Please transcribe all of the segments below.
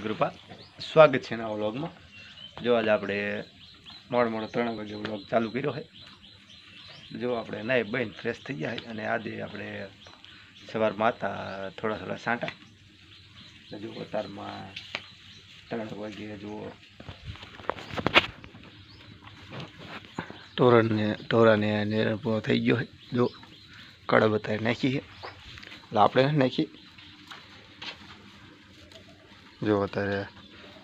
કૃપા સ્વાગત છે નવા વ્લોગમાં. જો આજે આપણે મોડો મોડો ત્રણ વાગે વ્લોગ ચાલુ કર્યો છે. જો આપણે નાઈ બહેન ફ્રેશ થઈ ગયા અને આજે આપણે સવારમાં હતા થોડા થોડા સાંટા. જો અત્યારમાં ત્રણ વાગે જુઓ ટોરણને તોરાને નેરણ પૂરો થઈ ગયો છે. જો કડબ અત્યારે નાખી છે. એટલે આપણે નાખીએ નાખી. જો અત્યારે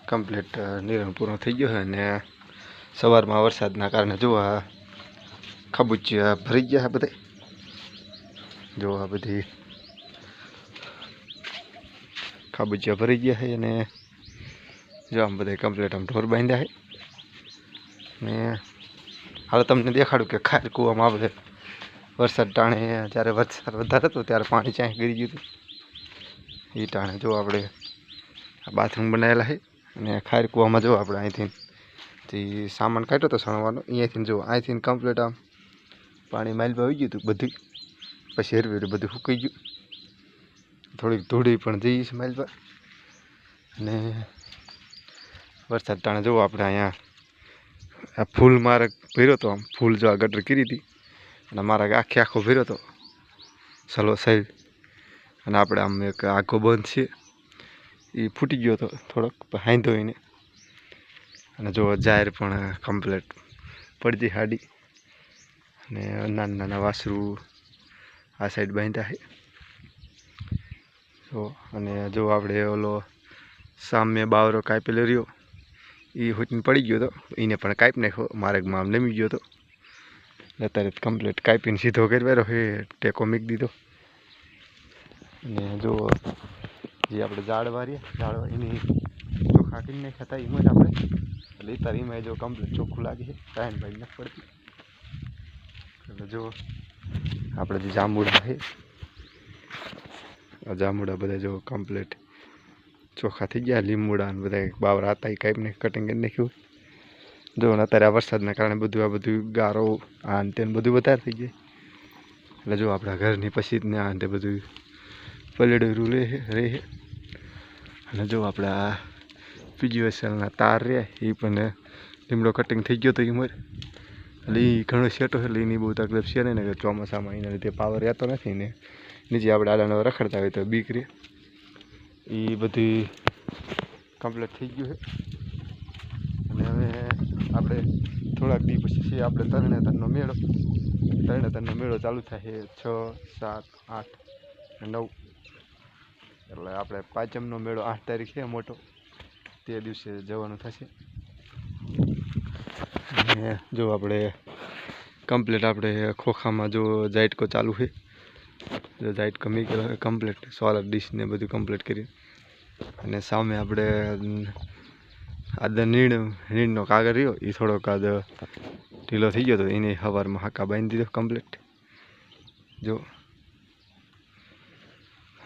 કમ્પ્લીટ નિરણ પૂરો થઈ ગયો છે અને સવારમાં વરસાદના કારણે જો આ ખબૂચિયા ભરી ગયા બધે. જો આ બધી ખાબુચિયા ભરી ગયા છે અને જો આમ બધા કમ્પ્લીટ આમ ઢોર બાંધ્યા છે. ને હાલ તમને દેખાડું કે ખાર કૂવામાં આપણે વરસાદ ટાણે જ્યારે વરસાદ વધારે હતો ત્યારે પાણી ચાંય ગરી ગયું હતું. એ ટાણે જો આપણે બાથરૂમ બનાવેલા છે. અને ખાર કૂવામાં જો આપણે અહીંથી જે સામાન કાઢ્યો હતો સણવાનો, અહીંયાથી જો અહીંથી કમ્પ્લીટ આમ પાણી માઇલ આવી ગયું હતું બધું. પછી હેરવી હેરવી બધું સુકાઈ ગયું. થોડીક ધૂળી પણ જઈ છે પર અને વરસાદ ટાણે જુઓ આપણે અહીંયા આ ફૂલ મારે ભર્યો હતો આમ. ફૂલ જો આ ગટર કરી હતી. અને મારા આખે આખો ભર્યો હતો. સલો સાઈડ. અને આપણે આમ એક આખો બંધ છે. એ ફૂટી ગયો હતો થોડોક હાંધો એને. અને જો જાહેર પણ કમ્પ્લેટ પડતી હાડી. અને નાના નાના વાસરું આ સાઈડ બાંધ્યા છે. જો, અને જો આપણે ઓલો સામે બાવરો કાપેલો રહ્યો, એ હોચીને પડી ગયો હતો એને પણ કાપી નાખ્યો, માર્ગમાં આમ નમી ગયો હતો અત્યારે કમ્પ્લીટ કાપીને સીધો કરવાનો હે ટેકો મૂકી દીધો. અને જો જે આપણે ઝાડ વારીએ, ઝાડ એની ચોખા કરી નાખ્યા એમાં જ આપણે તારી એમાં જો કમ્પ્લીટ ચોખ્ખું લાગે છે, કાંઈ ભાઈ નથી પડતી. એટલે જો આપણે જે જાંબુડા છે જાંબુડા બધા જો કમ્પ્લીટ ચોખ્ખા થઈ ગયા, લીંબુડા ને બધા બાવરા હતા, એ કાંઈ કટિંગ કરી નાખ્યું જો અત્યારે આ વરસાદના કારણે બધું આ બધું ગારો, આ ને બધું વધારે થઈ જાય એટલે જો આપણા ઘરની પછી ને આ બધું પલડેરું રહે રહે અને જો આપણે પીજીએસએલના તાર રહ્યા, એ પણ લીમડો કટિંગ થઈ ગયો હતો એ મોર એટલે એ ઘણો સેટો એટલે એની બહુ તકલીફ છે ને ચોમાસામાં એના લીધે પાવર રહેતો નથી ને. નીચે આપણે આડાનો રખડતા હોય તો બીક રે. એ બધી કમ્પ્લીટ થઈ ગયું છે. અને હવે આપણે થોડાક દી પછી આપણે તરણેતરનો મેળો. તરણેતરનો મેળો ચાલુ થાય છે છ, સાત, આઠ અને નવ. એટલે આપણે પાંચમનો મેળો આઠ તારીખ મોટો. તે દિવસે જવાનું થશે. અને જો આપણે કમ્પ્લીટ આપણે ખોખામાં જો જાઇટકો ચાલુ છે, જો જાઇટ કમી કમ્પ્લીટ સોલર ડીશ ને બધું કમ્પ્લીટ કરી અને સામે આપણે આદ નીણ, નીણનો કાગળ રહ્યો એ થોડોક આદ ઢીલો થઈ ગયો હતો એને સવારમાં હાકા બાંધી દીધો કમ્પ્લીટ જો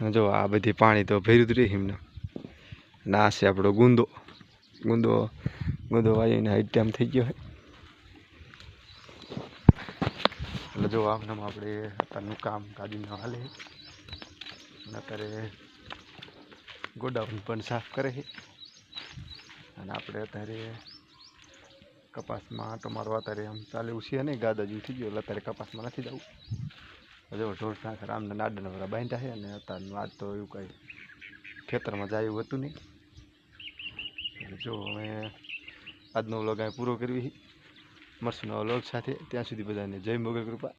જો આ બધી પાણી તો ભર્યું જ રહી એમને. અને આપણો ગુંદો. ગુંદો ગુંદો વાળીને હાઈટ થઈ ગયો એટલે જો આમનામ આપણે અત્યારનું કામ કાઢીને હાલે. અત્યારે ગોડાઉન પણ સાફ કરે છે. અને આપણે અત્યારે કપાસમાં આંટો અત્યારે આમ ચાલે છે ને ગાદાજી થઈ ગયો, એટલે અત્યારે કપાસમાં નથી જવું. જો ઢોર નાખર આમને નાડને બધા બાંધ્યા છે અને અત્યારનું આજ તો એવું કાંઈ ખેતરમાં જાય હતું નહીં. જો અમે આજનો વ્લોગ અહીં પૂરો કરવી મળશું નવા વ્લોગ સાથે ત્યાં સુધી બધાને જય મોગલ કૃપા.